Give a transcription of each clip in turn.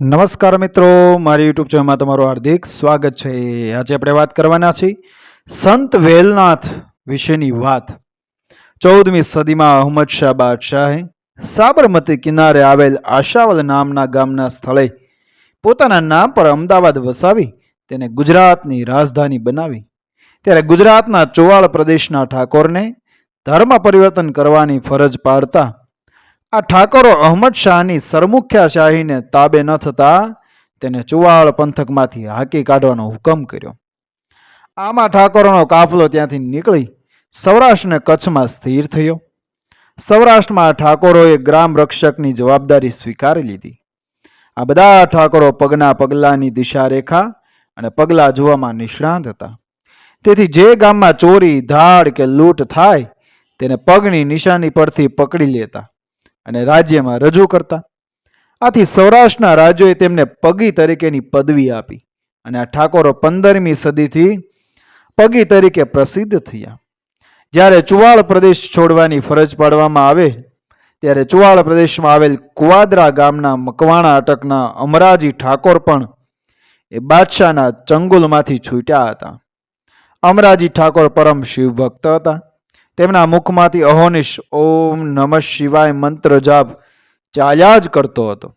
નમસ્કાર મિત્રો, મારી યુટ્યુબ ચેનલમાં તમારું હાર્દિક સ્વાગત છે. આજે આપણે વાત કરવાના છીએ સંત વેલનાથ વિશેની વાત. ચૌદમી સદીમાં અહમદ શાહ બાદશાહે સાબરમતી કિનારે આવેલ આશાવલ નામના ગામના સ્થળે પોતાના નામ પર અમદાવાદ વસાવી તેને ગુજરાતની રાજધાની બનાવી. ત્યારે ગુજરાતના ચોવાળ પ્રદેશના ઠાકોરને ધર્મ પરિવર્તન કરવાની ફરજ પાડતા આ ઠાકોરો અહમદ શાહની સરમુખ્યાશાહીને તાબે ન થતા તેને ચુવાળ પંથકમાંથી હાકી કાઢવાનો હુકમ કર્યો. આમાં ઠાકોરોનો કાફલો ત્યાંથી નીકળી સૌરાષ્ટ્રને કચ્છમાં સ્થિર થયો. સૌરાષ્ટ્રમાં ઠાકોરોએ ગ્રામ રક્ષકની જવાબદારી સ્વીકારી લીધી. આ બધા ઠાકોરો પગના પગલાની દિશા રેખા અને પગલાં જોવામાં નિષ્ણાંત હતા. તેથી જે ગામમાં ચોરી, ધાડ કે લૂંટ થાય, તેને પગની નિશાની પરથી પકડી લેતા અને રાજ્યમાં રજૂ કરતા. આથી સૌરાષ્ટ્રના રાજ્યોએ તેમને પગી તરીકેની પદવી આપી અને આ ઠાકોરો પંદરમી સદીથી પગી તરીકે પ્રસિદ્ધ થયા. જ્યારે ચુવાળ પ્રદેશ છોડવાની ફરજ પાડવામાં આવે, ત્યારે ચુવાળ પ્રદેશમાં આવેલ કુવાદરા ગામના મકવાણા અટકના અમરાજી ઠાકોર પણ એ બાદશાહના ચંગુલમાંથી છૂટ્યા હતા. અમરાજી ઠાકોર પરમ શિવભક્ત હતા. તેમના મુખમાંથી અહોનિશ ઓમ નમઃ શિવાય મંત્ર જાપ ચાલ્યા જ કરતો હતો.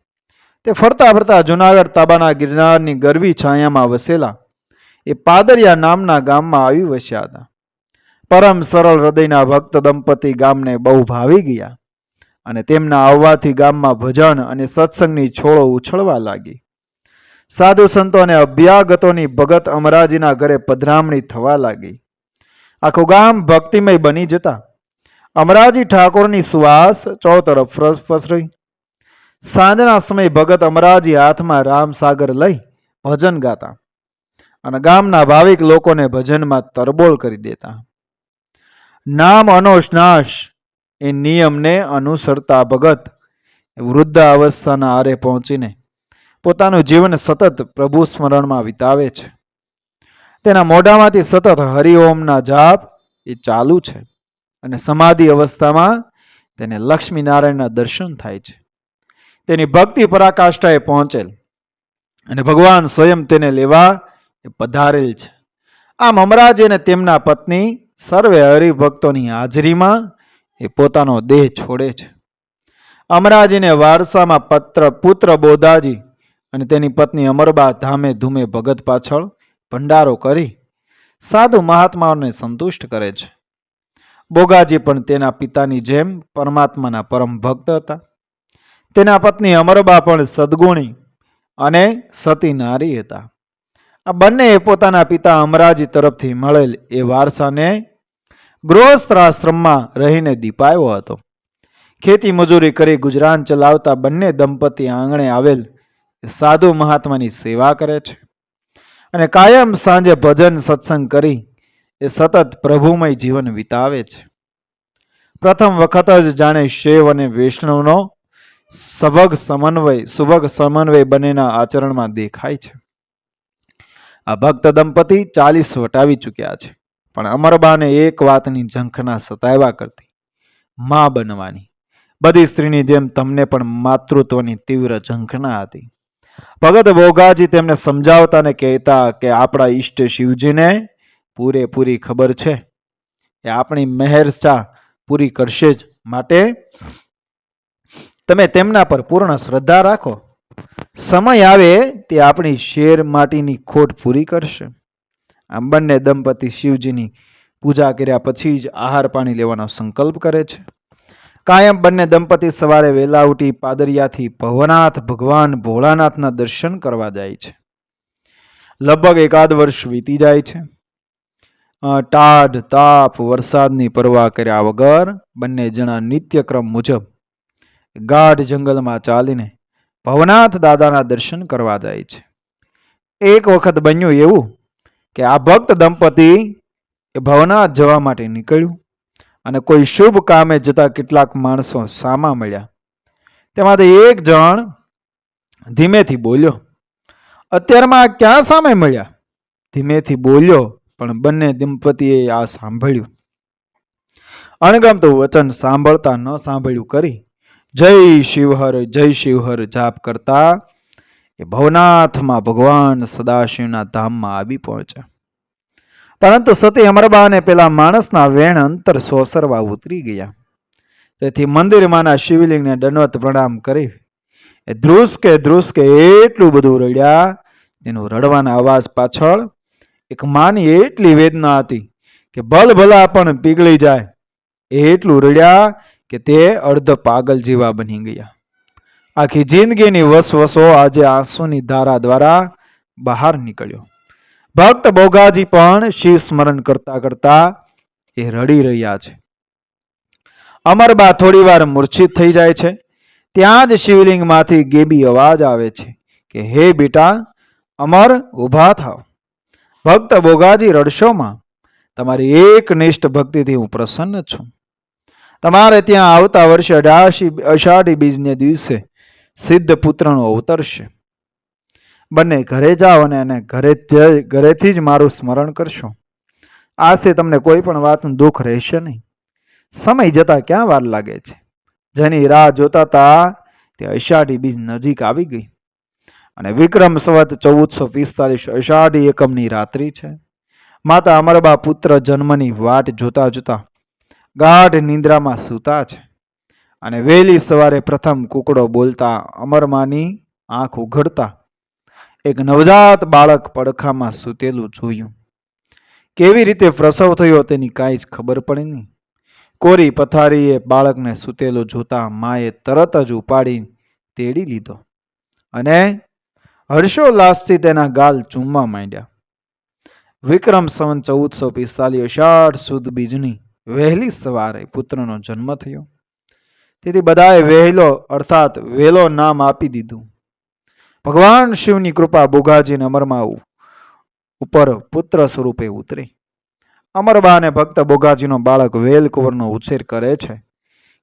તે ફરતા ફરતા જુનાગઢ તાબાના ગિરનારની ગરવી છાયામાં વસેલા એ પાદરિયા નામના ગામમાં આવી વસ્યા હતા. પરમ સરળ હૃદયના ભક્ત દંપતી ગામને બહુ ભાવી ગયા અને તેમના આવવાથી ગામમાં ભજન અને સત્સંગની છોળો ઉછળવા લાગી. સાધુ સંતો અને અભ્યાગતોની ભગત અમરાજીના ઘરે પધરામણી થવા લાગી. આખું ગામ ભક્તિમય બની જતા. અમરાજી ઠાકોરની સુવાસ ચોતરફ ફસરી. સાંજના સમયે ભગત અમરાજી હાથમાં રામસાગર લઈ ભજન ગાતા અને ગામના ભાવિક લોકોને ભજનમાં તરબોળ કરી દેતા. નામ અનોશ નાશ એ નિયમને અનુસરતા ભગત વૃદ્ધા અવસ્થાના આરે પહોંચીને પોતાનું જીવન સતત પ્રભુ સ્મરણમાં વિતાવે છે. તેના મોઢામાંથી સતત હરિઓમના જાપ એ ચાલુ છે અને સમાધિ અવસ્થામાં તેને લક્ષ્મીનારાયણના દર્શન થાય છે. તેની ભક્તિ પરાકાષ્ઠાએ પહોંચેલ અને ભગવાન સ્વયં તેને લેવા એ પધારેલ છે. આમ અમરાજ અને તેમના પત્ની સર્વે હરિભક્તોની હાજરીમાં એ પોતાનો દેહ છોડે છે. અમરાજીને વારસામાં પત્ર પુત્ર બોધાજી અને તેની પત્ની અમરબા ધામે ધૂમે ભગત પાછળ ભંડારો કરી સાધુ મહાત્માઓને સંતુષ્ટ કરે છે. બોગાજી પણ તેના પિતાની જેમ પરમાત્માના પરમ ભક્ત હતા. તેના પત્ની અમરબા પણ સદગુણી અને સતી નારી હતા. આ બંનેએ પોતાના પિતા અમરાજી તરફથી મળેલ એ વારસાને ગૃહસ્થાશ્રમમાં રહીને દીપાયો હતો. ખેતી મજૂરી કરી ગુજરાન ચલાવતા બંને દંપતી આંગણે આવેલ સાધુ મહાત્માની સેવા કરે છે. અને કાયમ સાંજે ભજન સત્સંગ કરી એ સતત પ્રભુમય જીવન વિતાવે છે. પ્રથમ વખત જ જાણે શૈવ અને વૈષ્ણવનો સભગ સમન્વય સુભગ સમન્વય બંનેના આચરણમાં દેખાય છે. આ ભક્ત દંપતી ચાલીસ વટાવી ચૂક્યા છે, પણ અમરબાને એક વાતની ઝંખના સતાવ્યા કરતી, મા બનવાની. બધી સ્ત્રીની જેમ તમને પણ માતૃત્વની તીવ્ર ઝંખના હતી. ભગત ભોગાજી તેમને સમજાવતા ને કહેતા કે આપણા ઈષ્ટ શિવજીને પૂરેપૂરી ખબર છે એ આપણી મહેરચા પૂરી કરશે જ. માટે તમે તેમના પર પૂર્ણ શ્રદ્ધા રાખો. સમય આવે તે આપણી શેર માટીની ખોટ પૂરી કરશે. આમ બંને દંપતી શિવજીની પૂજા કર્યા પછી જ આહાર પાણી લેવાનો સંકલ્પ કરે છે. કાયમ બંને દંપતી સવારે વહેલા ઉઠી પાદરિયાથી ભવનાથ, ભગવાન ભોળાનાથના દર્શન કરવા જાય છે. લગભગ એકાદ વર્ષ વીતી જાય છે. ટાઢ, તાપ, વરસાદની પરવા કર્યા વગર બંને જણા નિત્યક્રમ મુજબ ગાઢ જંગલમાં ચાલીને ભવનાથ દાદાના દર્શન કરવા જાય છે. એક વખત બન્યું એવું કે આ ભક્ત દંપતી ભવનાથ જવા માટે નીકળ્યું. અને કોઈ શુભ કામે જતા કેટલાક માણસો સામા મળ્યા. તેમાંથી એક જણ ધીમેથી બોલ્યો, અત્યારમાં આ ક્યાં સામે મળ્યા? ધીમેથી બોલ્યો, પણ બંને દંપતીએ આ સાંભળ્યું. અણગમતું વચન સાંભળતા ન સાંભળ્યું કરી, જય શિવહર જય શિવહર, જાપ કરતા એ ભવનાથમાં ભગવાન સદાશિવના ધામમાં આવી પહોંચ્યા. પરંતુ સતી અમરબાને પેલા માણસના વેણ અંતર સોસરવા ઉતરી ગયા. તેથી મંદિરમાંના શિવલિંગને દંડવત પ્રણામ કરી. એ ધ્રુસકે ધ્રુસકે એટલું બધું રડ્યા. તેનું રડવાના અવાજ પાછળ એક માની એટલી વેદના હતી કે ભલભલા પણ પીગળી જાય. એટલું રડ્યા કે તે અર્ધ પાગલ જેવા બની ગયા. આખી જિંદગીની વસવસો આજે આંસુની ધારા દ્વારા બહાર નીકળ્યો. ભક્ત બોગાજી પણ શિવ સ્મરણ કરતા કરતા એ રડી રહ્યા છે. અમરબા થોડી વાર મૂર્છિત થઈ જાય છે. ત્યાં જ શિવલિંગમાંથી ગેબી અવાજ આવે છે કે, હે બેટા, અમર, ઊભા થાવ. ભક્ત બોગાજી રડશોમાં તમારી એક નિષ્ઠ ભક્તિથી હું પ્રસન્ન છું. તમારે ત્યાં આવતા વર્ષે અઢાશી અષાઢી બીજને દિવસે સિદ્ધ પુત્રનો અવતરશે બંને ઘરે જાઓ અને એને ઘરે ઘરેથી જ મારું સ્મરણ કરશો. આજથી તમને કોઈ પણ વાતનું દુઃખ રહેશે નહીં. સમય જતાં ક્યાં વાર લાગે છે? જેની રાહ જોતા તા તે અષાઢી બીજ નજીક આવી ગઈ. અને વિક્રમ સંવત ચૌદસો પિસ્તાલીસ અષાઢી એકમની રાત્રિ છે. માતા અમરબા પુત્ર જન્મની વાટ જોતા જોતા ગાઢ નિંદ્રામાં સૂતા છે. અને વહેલી સવારે પ્રથમ કુકડો બોલતા અમરમાની આંખ ઉઘડતા એક નવજાત બાળક પડખામાં સૂતેલું જોયું. કેવી રીતે પ્રસવ થયો તેની કાંઈ જ ખબર પડી નહીં. કોરી પથારીએ બાળકને સૂતેલું જોતા માએ તરત જ ઉપાડી તેડી લીધો અને હર્ષોલ્લાસથી તેના ગાલ ચૂમવા માંડ્યા. વિક્રમ સંવત ચૌદસો પિસ્તાલીસ અષાઢ સુદ બીજની વહેલી સવારે પુત્રનો જન્મ થયો. તેથી બધાએ વહેલો, અર્થાત વહેલો નામ આપી દીધું. ભગવાન શિવની કૃપા બોગાજીને અમરમાં ઉપર પુત્ર સ્વરૂપે ઉતરી. અમરબા અને ભક્ત બોગાજીનો બાળક વેલકુંવરનો ઉછેર કરે છે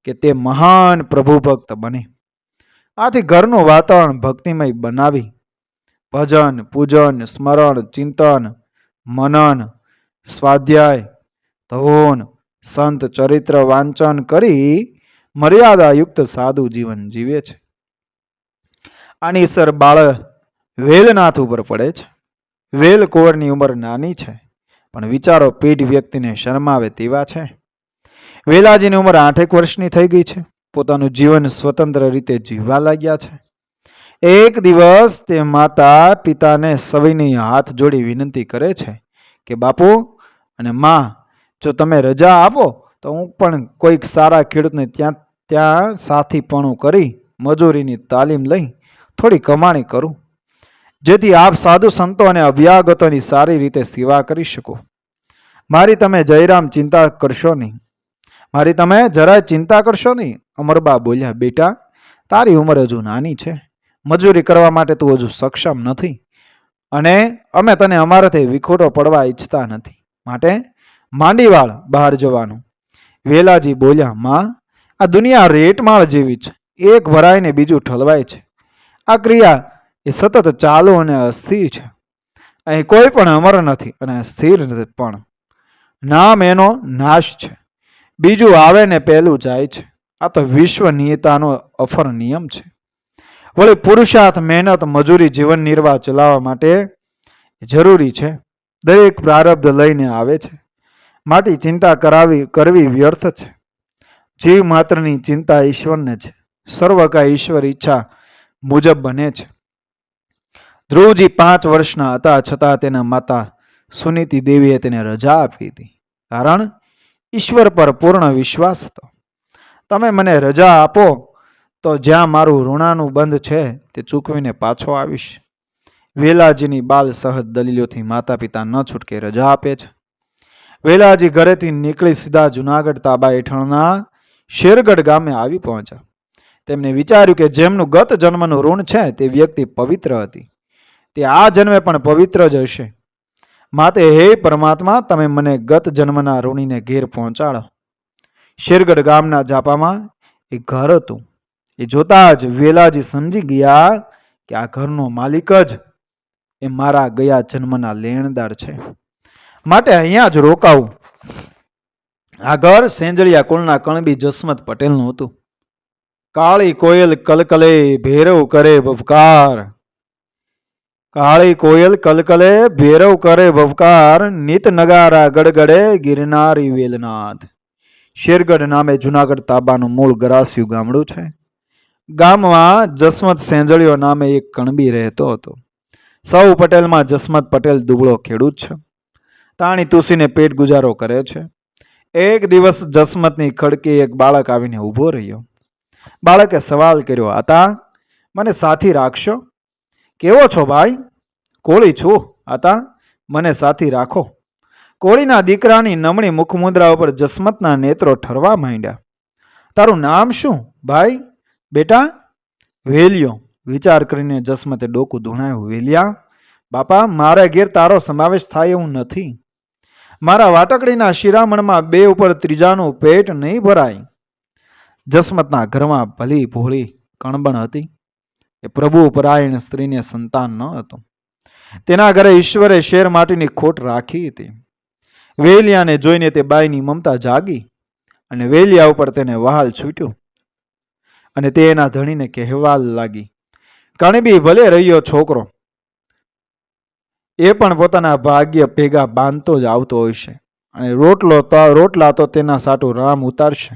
કે તે મહાન પ્રભુ ભક્ત બને. આથી ઘરનું વાતાવરણ ભક્તિમય બનાવી. ભજન, પૂજન, સ્મરણ, ચિંતન, મનન, સ્વાધ્યાય ધોન સંત ચરિત્ર વાંચન કરી મર્યાદાયુક્ત સાદું જીવન જીવે છે. આની અસર બાળ વેલનાથ ઉપર પડે છે. વેલ કુંવરની ઉંમર નાની છે, પણ વિચારો પીઢ વ્યક્તિને શરમાવે તેવા છે. વેલાજીની ઉંમર આઠેક વર્ષની થઈ ગઈ છે. પોતાનું જીવન સ્વતંત્ર રીતે જીવવા લાગ્યા છે. એક દિવસ તે માતા પિતાને સવિની હાથ જોડી વિનંતી કરે છે કે, બાપુ અને માં, જો તમે રજા આપો, તો હું પણ કોઈક સારા ખેડૂતને ત્યાં ત્યાં સાથીપણું કરી મજૂરીની તાલીમ લઈ થોડી કમાણી કરું. જેથી આપ સાધુ સંતો અને અભ્યાગતોની સારી રીતે સેવા કરી શકો. મારી તમે જયરામ ચિંતા કરશો નહીં. મારી તમે જરાય ચિંતા કરશો નહીં. અમરબા બોલ્યા, બેટા, તારી ઉંમર હજુ નાની છે. મજૂરી કરવા માટે તું હજુ સક્ષમ નથી. અને અમે તને અમારાથી વિખોટો પડવા ઈચ્છતા નથી. માટે માંડીવાળ બહાર જવાનું. વેલાજી બોલ્યા, માં, આ દુનિયા રેટમાળ જેવી છે. એક ભરાઈને બીજું ઠલવાય છે. આ ક્રિયા એ સતત ચાલુ અને અસ્થિર છે. અહીં કોઈ પણ અમર નથી અને સ્થિર નથી, પણ નામ એનો નાશ છે. બીજું આવે ને પહેલું જાય છે. આ તો વિશ્વનીયતાનો અફર નિયમ છે. વળી પુરુષાર્થ, મહેનત, મજૂરી, જીવન નિર્વાહ ચલાવવા માટે જરૂરી છે. દરેક પ્રારબ્ધ લઈને આવે છે. માટે ચિંતા કરાવી, કરવી વ્યર્થ છે. જીવ માત્રની ચિંતા ઈશ્વરને છે. સર્વ કા ઈશ્વર ઈચ્છા મુજબ બને છે. ધ્રુવજી પાંચ વર્ષના હતા છતાં તેના માતા સુનીતિ દેવીએ તેને રજા આપી હતી. કારણ ઈશ્વર પર પૂર્ણ વિશ્વાસ હતો. તમે મને રજા આપો તો જ્યાં મારું ઋણાનું બંધ છે તે ચૂકવીને પાછો આવીશ. વેલાજીની બાલ સહજ દલીલોથી માતા પિતા ન છૂટકે રજા આપે છે. વેલાજી ઘરેથી નીકળી સીધા જુનાગઢ તાબા હેઠળના શેરગઢ ગામે આવી પહોંચ્યા. તેમને વિચાર્યું કે જેમનું ગત જન્મનું ઋણ છે, તે વ્યક્તિ પવિત્ર હતી. તે આ જન્મે પણ પવિત્ર જ હશે. માટે હે પરમાત્મા, તમે મને ગત જન્મના ઋણીને ઘેર પહોંચાડો. શેરગઢ ગામના જાપામાં એક ઘર હતું. એ જોતા જ વેલાજી સમજી ગયા કે આ ઘરનો માલિક જ એ મારા ગયા જન્મના લેણદાર છે. માટે અહીંયા જ રોકાવું. આ ઘર સેંજળિયા કુળના કણબી જસમત પટેલનું હતું. કાળી કોયલ કલકલે ભેરવ કરે ભપકાર કાળી કોયલ કલકલે ભેરવ કરે ભપકાર નિત નગારા ગડગડે ગિરનારી વેલનાથ. શેરગઢ નામે જુનાગઢ તાબાનું મૂળ ગરાસિયું ગામડું છે. ગામમાં જસમત સેંજળીઓ નામે એક કણબી રહેતો હતો. સૌ પટેલમાં જસમત પટેલ દુબળો ખેડૂત છે. તાણી તુસીને પેટ ગુજારો કરે છે. એક દિવસ જસમતની ખડકી એક બાળક આવીને ઊભો રહ્યો. બાળકે સવાલ કર્યો, આતા, મને સાથી રાખશો? કેવો છો ભાઈ? કોળી છું, આતા, મને સાથી રાખો. કોળીના દીકરાની નમણી મુખમુદ્રા ઉપર જસમતના નેત્રો ઠરવા માંડ્યા. તારું નામ શું, ભાઈ? બેટા, વેલિયો. વિચાર કરીને જસમતે ડોકું ધૂણાયું, વેલિયા, બાપા, મારા ઘેર તારો સમાવેશ થાય એવું નથી. મારા વાટકડીના શિરામણમાં બે ઉપર ત્રીજાનું પેટ નહીં ભરાય. જસમતના ઘરમાં ભલી ભોળી કણબણ હતી. એ પ્રભુ પરાયણ સ્ત્રીને સંતાન ન હતું. તેના ઘરે ઈશ્વરે શેર માટીની ખોટ રાખી હતી. વેલિયાને જોઈને તે બાઈની મમતા જાગી અને વેલિયા ઉપર તેને વહાલ છૂટ્યો અને તે એના ધણીને કહેવા લાગી, કણબી, ભલે રહ્યો છોકરો, એ પણ પોતાના ભાગ્ય ભેગા બાંધતો જ આવતો હોય છે અને રોટલો તો, રોટલા તો તેના સાટું રામ ઉતારશે.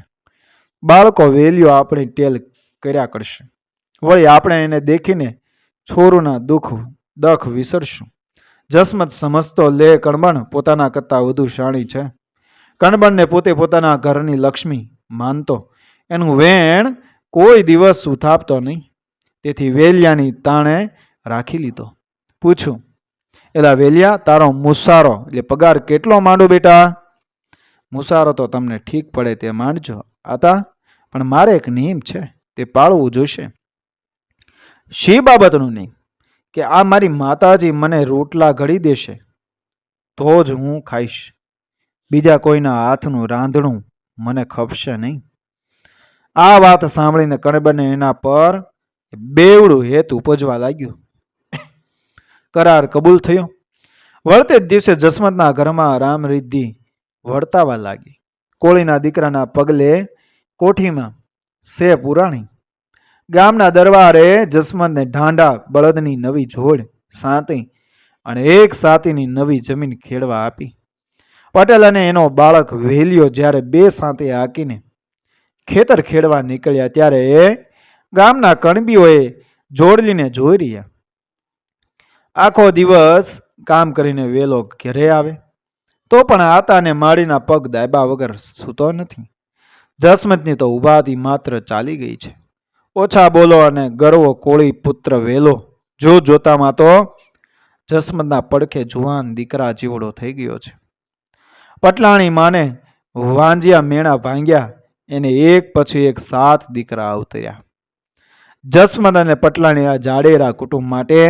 બાળકો વેલ્યો આપણી ટેલ કર્યા કરશે. વળી આપણે એને દેખીને છોરુના દુઃખ, દખ વિસરશું. જસમત સમજતો લે કણબણ પોતાના કરતાં વધુ શાણી છે. કણબણને પોતે પોતાના ઘરની લક્ષ્મી માનતો. એનું વેણ કોઈ દિવસ ઉથાપતો નહીં. તેથી વેલિયાની તાણે રાખી લીધો. પૂછું એલા વેલિયા, તારો મુસારો, એટલે પગાર કેટલો માંડો બેટા? મુસારો તો તમને ઠીક પડે તે માનજો. આતા, પણ મારે એક નિયમ છે, તે પાળવું જોશે. શી બાબતનું નિયમ? કે આ મારી માતાજી મને રોટલા ઘડી દેશે, તો જ હું ખાઈશ. બીજા કોઈના હાથનું રાંધણું મને ખપશે નહીં. આ વાત સાંભળીને કણબને એના પર બેવડું હેત ઉપજવા લાગ્યું. કરાર કબૂલ થયો. વળતે જ દિવસે જસમતના ઘરમાં રામ વર્તાવા લાગી. કોળીના દીકરાના પગલે કોઠીમાં સે પુરાણી. ગામના દરબારે જસમતને ઢાંડા બળદની નવી જોડ સાંતી અને એક સાતીની નવી જમીન ખેડવા આપી. પટેલ અને એનો બાળક વહેલ્યો જ્યારે બે સાંતે હાકીને ખેતર ખેડવા નીકળ્યા ત્યારે એ ગામના કણબીઓએ જોડલીને જોઈ રહ્યા. આખો દિવસ કામ કરીને વેલો ઘરે આવે. તો પણ આતાને માળીના પગ દાયબા વગર સૂતો નથી. જસમતની તો ઉભાથી માત્ર ચાલી ગઈ છે. ઓછા બોલો અને ગરવો કોળી પુત્ર વેલો. જો જોતામાં તો જસમતના પડખે જુવાન દીકરા જીવડો થઈ ગયો છે. પટલાણી માને વાંજિયા મેણા ભાંગ્યા, એને એક પછી એક સાત દીકરા અવતર્યા. જસમત અને પટલાણી આ જાડેરા કુટુંબ માટે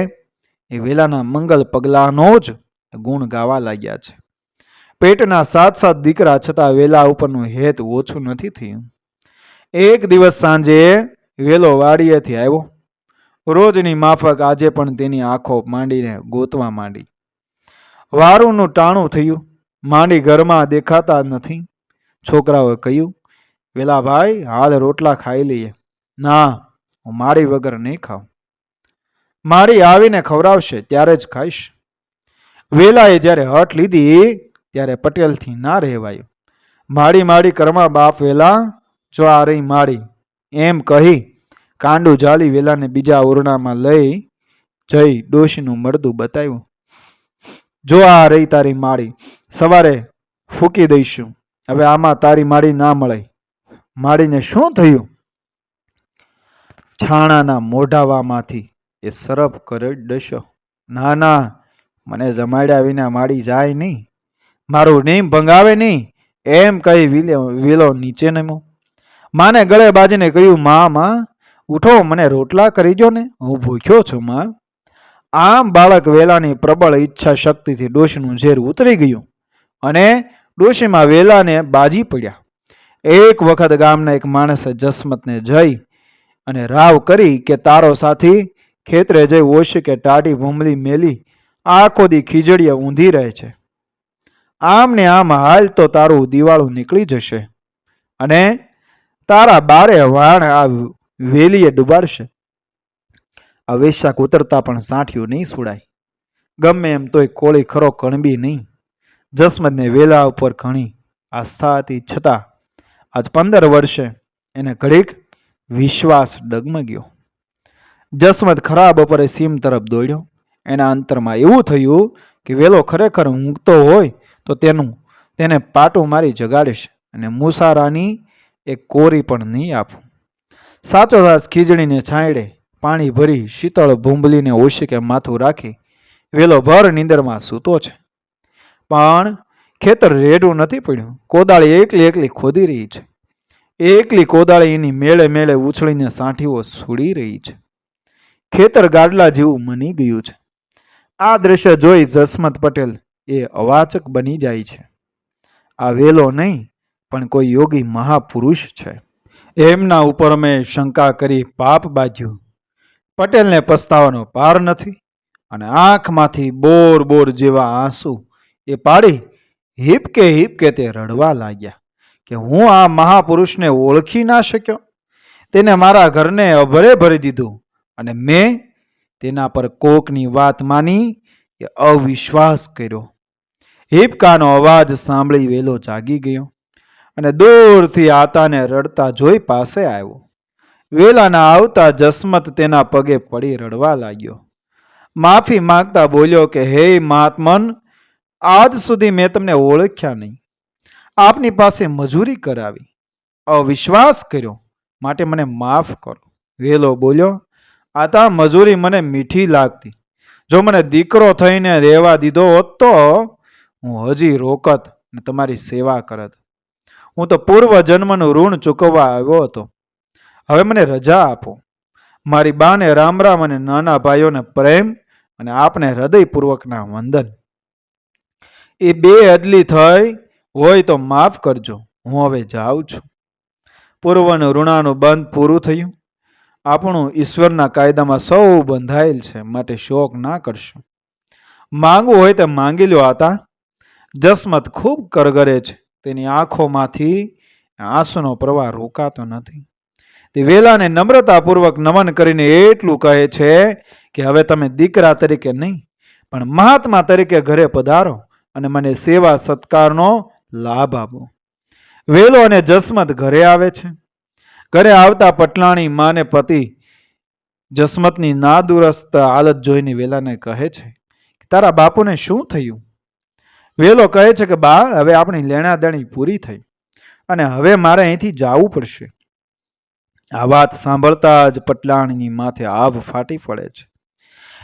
એ વેલાના મંગલ પગલાંનો જ ગુણ ગાવા લાગ્યા છે. પેટના સાત સાત દીકરા છતાં વેલા ઉપરનું હેત ઓછું નથી થયું. એક દિવસ સાંજે વેલો વાડીએથી આવ્યો. રોજની માફક આજે પણ તેની આંખો માંડીને ગોતવા માંડી. વારુનું ટાણું થયું. માંડી ઘરમાં દેખાતા નથી. છોકરાઓએ કહ્યું, વેલા ભાઈ, હાલ રોટલા ખાઈ લઈએ. ના, હું મારી વગર નહીં ખાઉં. મારી આવીને ખવડાવશે, ત્યારે જ ખાઈશ. વેલાએ જ્યારે હટ લીધી ત્યારે પટેલથી ના રહેવાયું. માડી માડી, કરમા બાપ વેલા, જો આ રહી માડી. એમ કહી કાંડું જાળી વેલાને બીજા ઓરડામાં લઈ જઈ ડોશીનું મળદું બતાવ્યું. જો આ રહી તારી માળી સવારે ફૂકી દઈશું. હવે આમાં તારી માળી ના મળે. માળીને શું થયું? છાણાના મોઢાવામાંથી એ સરફ કર્યો ડશો ના ના, મને જમાડ્યા વિના માડી જાય નહીં. મારું નીમ ભંગાવે નહીં, એમ કહી વિલે, વિલો નીચે નમ્યો માને ગળે બાજીને કહ્યું, મા, માં, ઉઠો, મને રોટલા કરી દો ને. હું ભૂખ્યો છું, માં. આમ બાળક વેલાની પ્રબળ ઈચ્છા શક્તિથી ડોશીનું ઝેર ઉતરી ગયું અને ડોશીમાં વેલાને બાજી પડ્યા. એક વખત ગામના એક માણસે જસમતને જઈ અને રાવ કરી કે તારો સાથી ખેતરે જઈ ઓછી કે ટાઢી ભૂમલી મેલી, આખો દી ખીજડીએ ઊંધી રહે છે. આમ ને આમ હાલ તો તારું દિવાળું નીકળી જશે. અને તારા બારે વાણ આ વેલીએ ડુબાડશે. આ વેશાક ઉતરતા પણ સાંઠિયું નહીં સુડાય. ગમે એમ તોય કોળી ખરો કણબી નહીં. જસમતને વેલા ઉપર ઘણી આસ્થા હતી છતાં આજ પંદર વર્ષે એને ઘડીક વિશ્વાસ ડગમગ્યો. જસમત ખરા બપોરે સીમ તરફ દોડ્યો. એના અંતરમાં એવું થયું કે વેલો ખરેખર ઊંઘતો હોય તો તેનું, તેને પાટું મારી જગાડીશ અને મુસારાની એક કોરી પણ નહીં આપું. સાચો દાસ ખીજડીને છાંયડે પાણી ભરી શીતળ ભૂંબલીને ઓશિકે માથું રાખી વેલો ભર નીંદરમાં સૂતો છે. પણ ખેતર રેડું નથી પડ્યું. કોદાળી એકલી એકલી ખોદી રહી છે. એકલી કોદાળી એની મેળે મેળે ઉછળીને સાંઠીઓ છોડી રહી છે. ખેતર ગાડલા જેવું મની ગયું છે. આ દ્રશ્ય જોઈ જસમત પટેલ એ અવાચક બની જાય છે. આ વેલો નહીં, પણ કોઈ યોગી મહાપુરુષ છે. એમના ઉપર મેં શંકા કરી પાપ બાજ્યું પટેલને પસ્તાવાનો પાર નથી અને આંખમાંથી બોર બોર જેવા આંસુ એ પાડી હિપકે હિપકે તે રડવા લાગ્યા કે હું આ મહાપુરુષને ઓળખી ના શક્યો? તેને મારા ઘરને અભરે ભરી દીધું અને મેં તેના પર કોકની વાત માની કે અવિશ્વાસ કર્યો. હિપકાનો અવાજ સાંભળી વેલો જાગી ગયો અને દૂરથી આતાને રડતા જોઈ પાસે આવ્યો. વેલાના આવતા જસમત તેના પગે પડી રડવા લાગ્યો. માફી માંગતા બોલ્યો કે, હે મહાત્મન, આજ સુધી મેં તમને ઓળખ્યા નહીં. આપની પાસે મજૂરી કરાવી. અવિશ્વાસ કર્યો. માટે મને માફ કરો. વેલો બોલ્યો આતા મજૂરી મને મીઠી લાગતી. જો મને દીકરો થઈને રહેવા દીધો હોત તો હું હજી રોકત ને તમારી સેવા કરત. હું તો પૂર્વ જન્મનું ઋણ ચૂકવવા આવ્યો હતો. હવે મને રજા આપો. મારી બાને રામ રામ અને નાના ભાઈઓને પ્રેમ અને આપને હૃદયપૂર્વકના વંદન. એ બે અદલી થઈ હોય તો માફ કરજો. હું હવે જાઉં છું. પૂર્વનું ઋણાનું બંધ પૂરું થયું. આપણું ઈશ્વરના કાયદામાં સૌ બંધાયેલ છે. માટે શોક ના કરશો. માંગવું હોય તો માંગી લ્યો આતા. જસમત ખૂબ કરગરે છે. તેની આંખોમાંથી આંસુનો પ્રવાહ રોકાતો નથી. તે વેલાને નમ્રતાપૂર્વક નમન કરીને એટલું કહે છે કે, હવે તમે દીકરા તરીકે નહીં, પણ મહાત્મા તરીકે ઘરે પધારો અને મને સેવા સત્કારનો લાભ આપો. વેલો અને જસમત ઘરે આવે છે. ઘરે આવતા પટલાણી માને પતિ જસમતની નાદુરસ્ત હાલત જોઈને વેલાને કહે છે તારા બાપુને શું થયું? વેલો કહે છે કે, બા, હવે આપણી લેણાદેણી પૂરી થઈ અને હવે મારે અહીંથી જવું પડશે. આ વાત સાંભળતા જ પટલાણીની માથે આભ ફાટી પડે છે.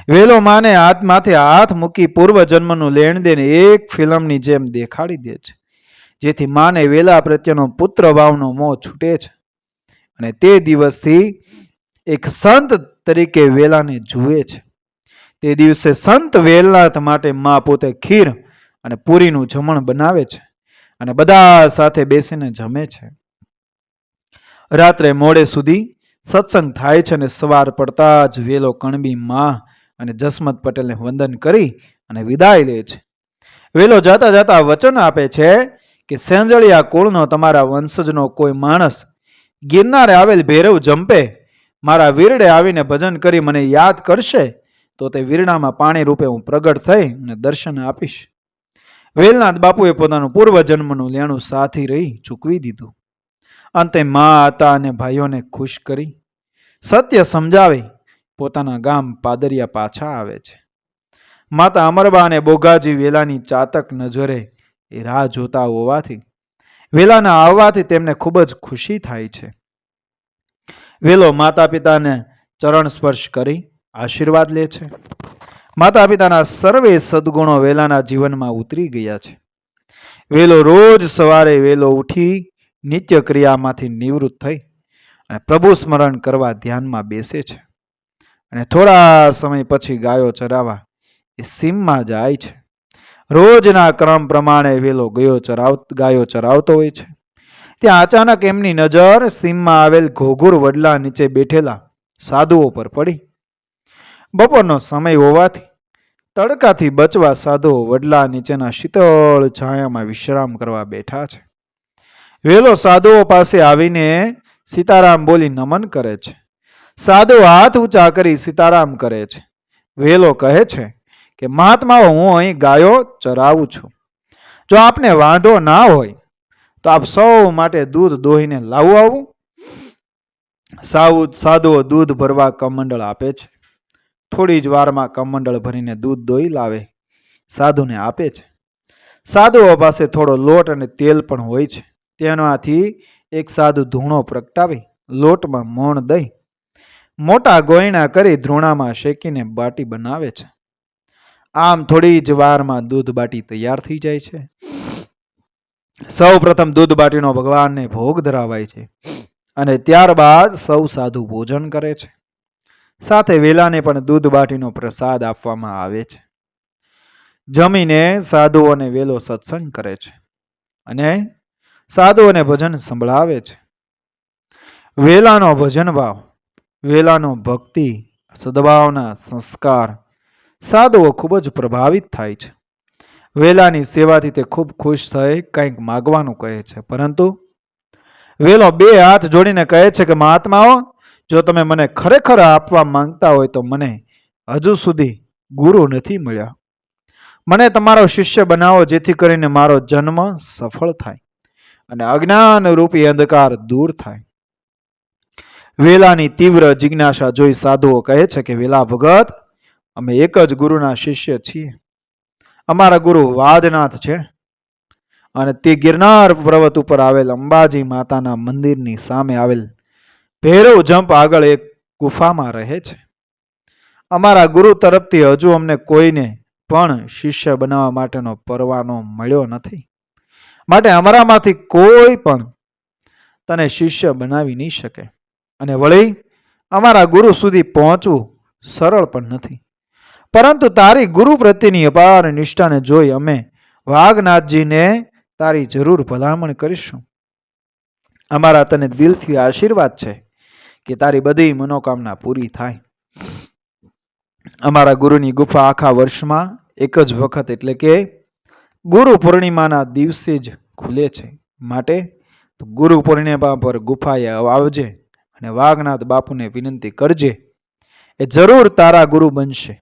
વેલો માને હાથ માથે હાથ મૂકી પૂર્વ જન્મનું લેણ દેણ એક ફિલ્મની જેમ દેખાડી દે છે, જેથી માને વેલા પ્રત્યેનો પુત્ર ભાવનો મોહ છૂટે છે અને તે દિવસથી એક સંત તરીકે વેલાને જુએ છે. તે દિવસે સંત વેલનાથ માટે મા પોતે ખીર અને પૂરીનું જમણ બનાવે છે અને બધા સાથે બેસીને જમે છે. રાત્રે મોડે સુધી સત્સંગ થાય છે અને સવાર પડતા જ વેલો કણબી માં અને જસમત પટેલને વંદન કરી અને વિદાય લે છે. વેલો જાતા જાતા વચન આપે છે કે સેંજળિયા કુળનો તમારા વંશજનો કોઈ માણસ ગિરનારે આવેલ ભૈરવ જંપે મારા વીરડે આવીને ભજન કરી મને યાદ કરશે તો તે વીરડામાં પાણી રૂપે હું પ્રગટ થઈ અને દર્શન આપીશ. વેલનાથ બાપુએ પોતાનું પૂર્વજન્મનું લેણું સાથી રહી ચૂકવી દીધું. અંતે મા હતા અને ભાઈઓને ખુશ કરી સત્ય સમજાવી પોતાના ગામ પાદરિયા પાછા આવે છે. માતા અમરબા અને બોગાજી વેલાની ચાતક નજરે એ રાહ જોતા હોવાથી વેલાના આવવાથી તેમને ખૂબ જ ખુશી થાય છે. વેલો માતા પિતાને ચરણ સ્પર્શ કરી આશીર્વાદ લે છે. માતા પિતાના સર્વે સદગુણો વેલાના જીવનમાં ઉતરી ગયા છે. વેલો રોજ સવારે વેલો ઉઠી નિત્ય ક્રિયામાંથી નિવૃત્ત થઈ અને પ્રભુ સ્મરણ કરવા ધ્યાનમાં બેસે છે. અને થોડા સમય પછી ગાયો ચરાવવા એ સીમમાં જાય છે. રોજના ક્રમ પ્રમાણે વેલો ગયો ચરાવ, ગાયો ચરાવતો હોય છે. ત્યાં અચાનક એમની નજર સીમમાં આવેલ ઘોઘુર વડલા નીચે બેઠેલા સાધુઓ પર પડી. બપોરનો સમય હોવાથી તડકાથી બચવા સાધુઓ વડલા નીચેના શીતળ છાયામાં વિશ્રામ કરવા બેઠા છે. વેલો સાધુઓ પાસે આવીને સીતારામ બોલી નમન કરે છે. સાધુ હાથ ઊંચા કરી સીતારામ કરે છે. વેલો કહે છે કે, મહાત્માઓ, હું અહીં ગાયો ચરાવું છું. જો આપને વાંધો ના હોય, તો આપ સૌ માટે દૂધ દોહીને લાવું આવું. સાધુઓ દૂધ ભરવા કમંડળ આપે છે. થોડી જ વારમાં કમંડળ ભરીને દૂધ દોઈ લાવે. સાધુને આપે છે. સાધુઓ પાસે થોડો લોટ અને તેલ પણ હોય છે. તેનાથી એક સાધુ ધૂણો પ્રગટાવી લોટમાં મોણ દઈ મોટા ગોયણા કરી ધ્રુણામાં શેકીને બાટી બનાવે છે. આમ થોડી જ વારમાં દૂધ બાટી તૈયાર થઈ જાય છે. સૌ પ્રથમ દૂધ બાટીનો ભગવાનને ભોગ ધરાવાય છે અને ત્યારબાદ સૌ સાધુ ભોજન કરે છે. સાથે વેલાને પણ દૂધ બાટીનો પ્રસાદ આપવામાં આવે છે. જમીને સાધુઓને વેલો સત્સંગ કરે છે અને સાધુઓને ભજન સંભળાવે છે. વેલાનો ભજન ભાવ, વેલાનો ભક્તિ, સદભાવના સંસ્કાર સાધુઓ ખૂબ જ પ્રભાવિત થાય છે. વેલાની સેવાથી તે ખૂબ ખુશ થઈ કંઈક માગવાનું કહે છે, પરંતુ વેલો બે હાથ જોડીને કહે છે કે, મહાત્માઓ જો તમે મને ખરેખર આપવા માંગતા હોય તો મને હજુ સુધી ગુરુ નથી મળ્યા. મને તમારો શિષ્ય બનાવો જેથી કરીને મારો જન્મ સફળ થાય અને અજ્ઞાન રૂપી અંધકાર દૂર થાય. વેલાની તીવ્ર જિજ્ઞાસા જોઈ સાધુઓ કહે છે કે, વેલા ભગત, અમે એક જ ગુરુના શિષ્ય છીએ. અમારા ગુરુ વાદનાથ છે અને તે ગિરનાર પર્વત ઉપર આવેલ અંબાજી માતાના મંદિરની સામે આવેલ ભૈરવ જંપ આગળ એક ગુફામાં રહે છે. અમારા ગુરુ તરફથી હજુ અમને કોઈને પણ શિષ્ય બનાવવા માટેનો પરવાનો મળ્યો નથી. માટે અમારામાંથી કોઈ પણ તને શિષ્ય બનાવી નહીં શકે. અને વળી અમારા ગુરુ સુધી પહોંચવું સરળ પણ નથી. પરંતુ તારી ગુરુ પ્રત્યેની અપાર નિષ્ઠાને જોઈ અમે વાઘનાથજીને તારી જરૂર ભલામણ કરીશું. અમારા તને દિલથી આશીર્વાદ છે. કે તારી બધી મનોકામના પૂરી થાય. અમારા ગુરુની ગુફા આખા વર્ષમાં એક જ વખત એટલે કે ગુરુ પૂર્ણિમાના દિવસે જ ખુલે છે. માટે ગુરુ પૂર્ણિમા પર ગુફાએ આવજે અને વાઘનાથ બાપુને વિનંતી કરજે, એ જરૂર તારા ગુરુ બનશે.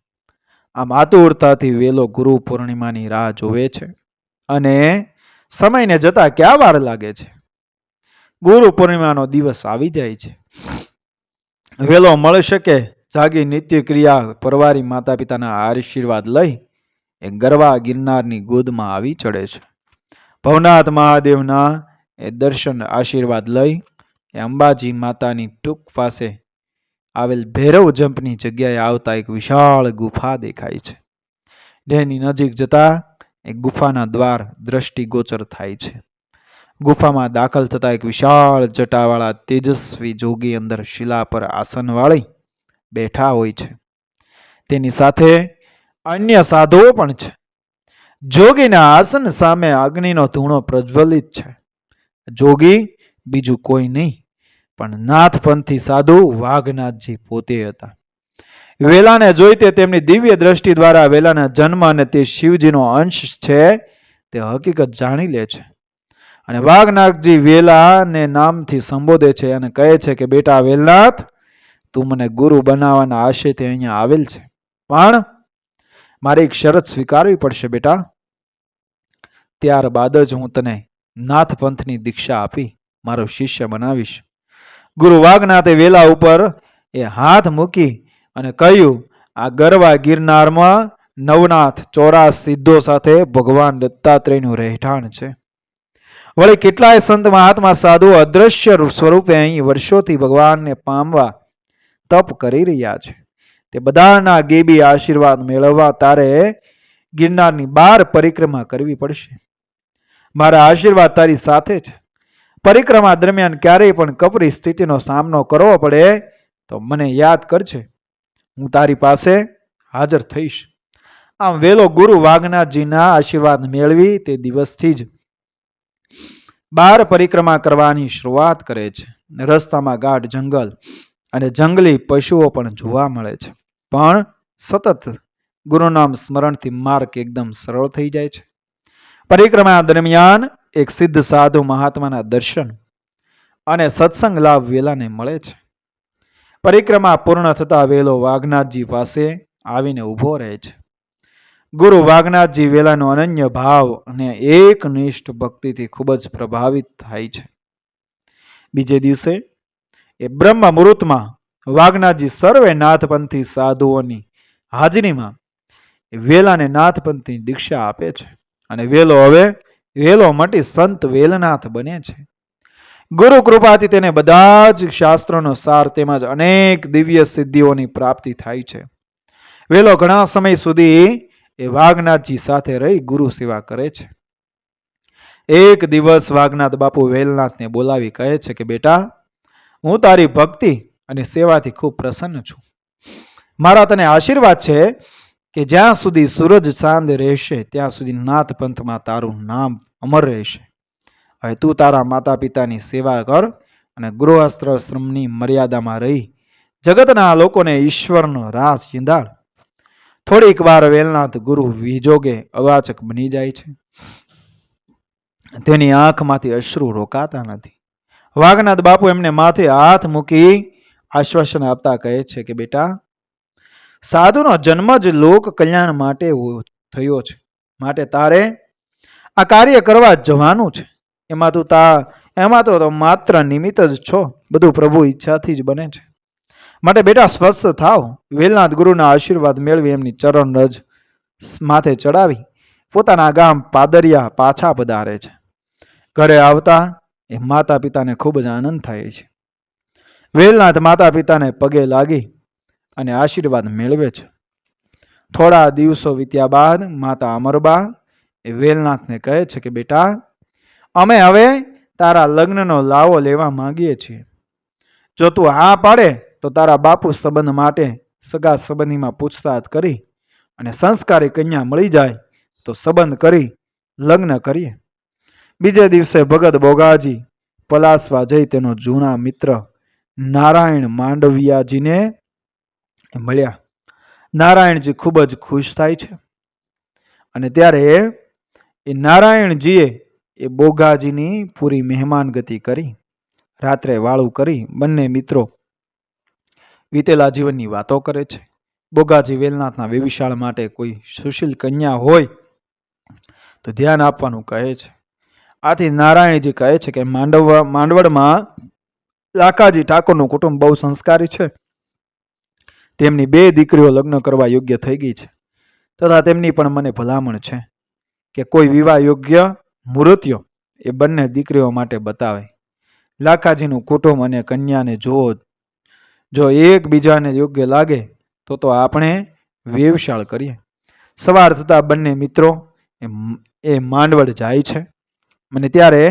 આમ આતુરતાથી વેલો ગુરુ પૂર્ણિમાની રાહ જોવે છે અને સમયને જતા ક્યાં વાર લાગે છે? ગુરુ પૂર્ણિમાનો દિવસ આવી જાય છે. વેલો મળી શકે જાગી નિત્ય ક્રિયા પરવારી માતા પિતાના આશીર્વાદ લઈ એ ગરવા ગિરનારની ગોદમાં આવી ચડે છે. ભવનાથ મહાદેવના એ દર્શન આશીર્વાદ લઈ એ અંબાજી માતાની ટૂંક પાસે આવેલ ભૈરવ જંપની જગ્યાએ આવતા એક વિશાળ ગુફા દેખાય છે. જેની નજીક જતા એ ગુફાના દ્વાર દ્રષ્ટિગોચર થાય છે. ગુફામાં દાખલ થતા એક વિશાળ જટાવાળા તેજસ્વી જોગી અંદર શિલા પર આસન વાળી બેઠા હોય છે. તેની સાથે અન્ય સાધુઓ પણ છે. જોગીના આસન સામે અગ્નિનો ધૂણો પ્રજ્વલિત છે. જોગી બીજું કોઈ નહીં, પણ નાથપંથી સાધુ વાઘનાથજી પોતે હતા. વેલાને જોઈ તે તેમની દિવ્ય દ્રષ્ટિ દ્વારા વેલાના જન્મ અને તે શિવજીનો અંશ છે તે હકીકત જાણી લે છે. અને વાઘનાથજી વેલાને નામથી સંબોધે છે અને કહે છે કે, બેટા વેલનાથ, તું મને ગુરુ બનાવવાના આશયથી અહીંયા આવેલ છે. પણ મારે એક શરત સ્વીકારવી પડશે, બેટા. ત્યારબાદ જ હું તને નાથ પંથની દીક્ષા આપી, મારો શિષ્ય બનાવીશ. ગુરુ વાઘનાથે વેલા ઉપર એ હાથ મૂકી અને કહ્યું, આ ગરવા ગિરનારમાં નવનાથ ચોરાસ સિદ્ધો સાથે ભગવાન દત્તાત્રેયનું રહેઠાણ છે. વળી કેટલાય સંત મહાત્મા સાધુ અદ્રશ્ય સ્વરૂપે અહીં વર્ષોથી ભગવાનને પામવા તપ કરી રહ્યા છે. તે બધાના ગેબી આશીર્વાદ મેળવવા તારે ગિરનારની બાર પરિક્રમા કરવી પડશે. મારા આશીર્વાદ તારી સાથે છે. પરિક્રમા દરમિયાન ક્યારેય પણ કપરી સ્થિતિનો સામનો કરવો પડે તો મને યાદ કરજે. હું તારી પાસે હાજર થઈશ. આમ વેલો ગુરુ વાઘનાથજીના આશીર્વાદ મેળવી તે દિવસથી જ બાર પરિક્રમા કરવાની શરૂઆત કરે છે. રસ્તામાં ગાઢ જંગલ અને જંગલી પશુઓ પણ જોવા મળે છે. પણ સતત ગુરુનામ સ્મરણથી માર્ગ એકદમ સરળ થઈ જાય છે. પરિક્રમા દરમિયાન એક સિદ્ધ સાધુ મહાત્માના દર્શન અને સત્સંગ લાભ વેલાને મળે છે. પરિક્રમા પૂર્ણ થતા વેલો વાઘનાથજી પાસે આવીને ઊભો રહે છે. ગુરુ વાઘનાથજી વેલાનો અનન્ય ભાવ અને એકનિષ્ઠ ભક્તિથી ખૂબ જ પ્રભાવિત થાય છે. બીજે દિવસે એ બ્રહ્મ મુહૂર્તમાં વાઘનાથજી સર્વે નાથપંથી સાધુઓની હાજરીમાં વેલાને નાથપંથી દીક્ષા આપે છે અને વેલો હવે વેલો મટી સંત વેલનાથ બને છે. ગુરુ કૃપાથી તેને બધા જ શાસ્ત્રોનો સાર તેમજ અનેક દિવ્ય સિદ્ધિઓની પ્રાપ્તિ થાય છે. વેલો ઘણા સમય સુધી એ વાઘનાથજી સાથે રહી ગુરુ સેવા કરે છે. એક દિવસ વાઘનાથ બાપુ વેલનાથને બોલાવી કહે છે કે, બેટા, હું તારી ભક્તિ અને સેવાથી ખૂબ પ્રસન્ન છું. મારા તને આશીર્વાદ છે કે જ્યાં સુધી સૂરજ ચાંદ રહેશે, ત્યાં સુધી નાથ પંથમાં તારું નામ અમર રહેશે. હવે તું તારા માતા પિતાની સેવા કર અને ગૃહસ્થશ્રમની મર્યાદામાં રહી. જગતના લોકોને ઈશ્વરનો રાસ ચીંધાડ થોડીક વાર વેલનાથ ગુરુ વિજોગે અવાચક બની જાય છે. તેની આંખમાંથી અશ્રુ રોકાતા નથી. વાઘનાથ બાપુ એમને માથે હાથ મૂકી આશ્વાસન આપતા કહે છે કે, બેટા, સાધુનો જન્મ જ લોક કલ્યાણ માટે થયો છે. માટે તારે આ કાર્ય કરવા જવાનું છે. એમાં તું તા, એમાં તો માત્ર નિમિત્ત જ છો. બધું પ્રભુ ઈચ્છાથી જ બને છે. માટે બેટા સ્વસ્થ થાવ. વેલનાથ ગુરુના આશીર્વાદ મેળવી એમની ચરણ રજ માથે ચડાવી પોતાના ગામ પાદરિયા પાછા પધારે છે. ઘરે આવતા એ માતા પિતાને ખૂબ જ આનંદ થાય છે. વેલનાથ માતા પિતાને પગે લાગી અને આશીર્વાદ મેળવે છે. થોડા દિવસો વીત્યા બાદ માતા અમરબા એ વેલનાથને કહે છે કે, બેટા, અમે હવે તારા લગ્નનો લાવો લેવા માંગીએ છીએ. જો તું હા પાડે તો તારા બાપુ સંબંધ માટે સગા સંબંધીમાં પૂછતાછ કરી અને સંસ્કારી કન્યા મળી જાય તો સંબંધ કરી લગ્ન કરીએ. બીજે દિવસે ભગત બોગાજી પલાસવા જઈ તેનો જૂના મિત્ર નારાયણ માંડવિયાજીને મળ્યા. નારાયણજી ખૂબ જ ખુશ થાય છે અને ત્યારે એ નારાયણજીએ એ બોગાજીની પૂરી મહેમાનગતિ કરી. રાત્રે વાળું કરી બંને મિત્રો વીતેલા જીવનની વાતો કરે છે. બોગાજી વેલનાથના વેવિશાળ માટે કોઈ સુશીલ કન્યા હોય તો ધ્યાન આપવાનું કહે છે. આથી નારાયણજી કહે છે કે માંડવ માંડવડમાં લાકાજી ઠાકોરનું કુટુંબ બહુ સંસ્કારી છે. તેમની બે દીકરીઓ લગ્ન કરવા યોગ્ય થઈ ગઈ છે. તથા તેમની પણ મને ભલામણ છે કે કોઈ વિવાહ યોગ્ય મૂર્તિઓ એ બંને દીકરીઓ માટે બતાવે. લાખાજીનું કુટુંબ અને કન્યાને જો જો એકબીજાને યોગ્ય લાગે, તો તો આપણે વેવશાળ કરીએ. સવાર થતાં બંને મિત્રો એ માંડવડ જાય છે. અને ત્યારે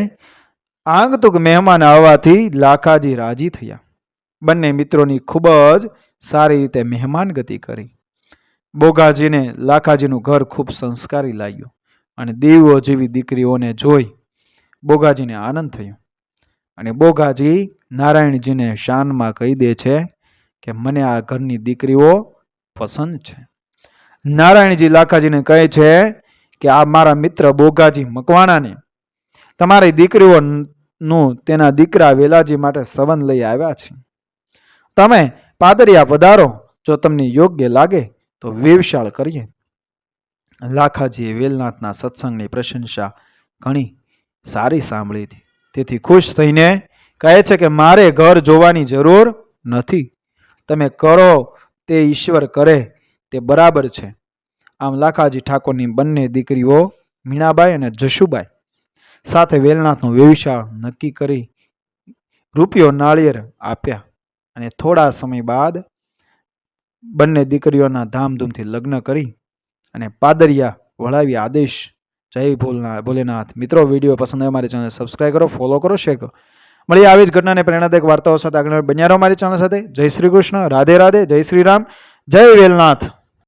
આગતુક મહેમાન આવવાથી લાખાજી રાજી થયા. બંને મિત્રોની ખૂબ જ સારી રીતે મહેમાન ગતિ કરી. બોગાજીને લાખાજીનું ઘર ખૂબ સંસ્કારી લાગ્યું અને દેવો જેવી દીકરીઓને જોઈ બોગાજીને આનંદ થયો. અને બોગાજી નારાયણજીને શાનમાં કહી દે છે કે મને આ ઘરની દીકરીઓ પસંદ છે. નારાયણજી લાખાજીને કહે છે કે આ મારા મિત્ર બોગાજી મકવાણાને તમારી દીકરીઓનું તેના દીકરા વેલાજી માટે સંબંધ લઈ આવ્યા છે. તમે પાદરિયા પધારો, જો તમને યોગ્ય લાગે તો વેવશાળ કરીએ. લાખાજીએ વેલનાથના સત્સંગની પ્રશંસા ઘણી સારી સાંભળી હતી. તેથી ખુશ થઈને કહે છે કે મારે ઘર જોવાની જરૂર નથી. તમે કરો તે ઈશ્વર કરે, તે બરાબર છે. આમ લાખાજી ઠાકોરની બંને દીકરીઓ મીણાબાઈ અને જશુબાઈ સાથે વેલનાથનો વ્યવસાય નક્કી કરી રૂપિયો નાળિયેર આપ્યા અને થોડા સમય બાદ બંને દીકરીઓના ધામધૂમથી લગ્ન કરી અને પાદરિયા વળાવી આદેશ જય ભોલના, ભોલેનાથ. મિત્રો, વીડિયો પસંદ આવે મારી ચેનલ સબસ્ક્રાઈબ કરો ફોલો કરો શેર કરો. મળીએ આવી જ ઘટનાને પ્રેરણાદાયક વાર્તાઓ સાથે આગળ બન્યા રહો મારી ચેનલ સાથે. જય શ્રી કૃષ્ણ. રાધે રાધે. જય શ્રી રામ. જય વેલનાથ.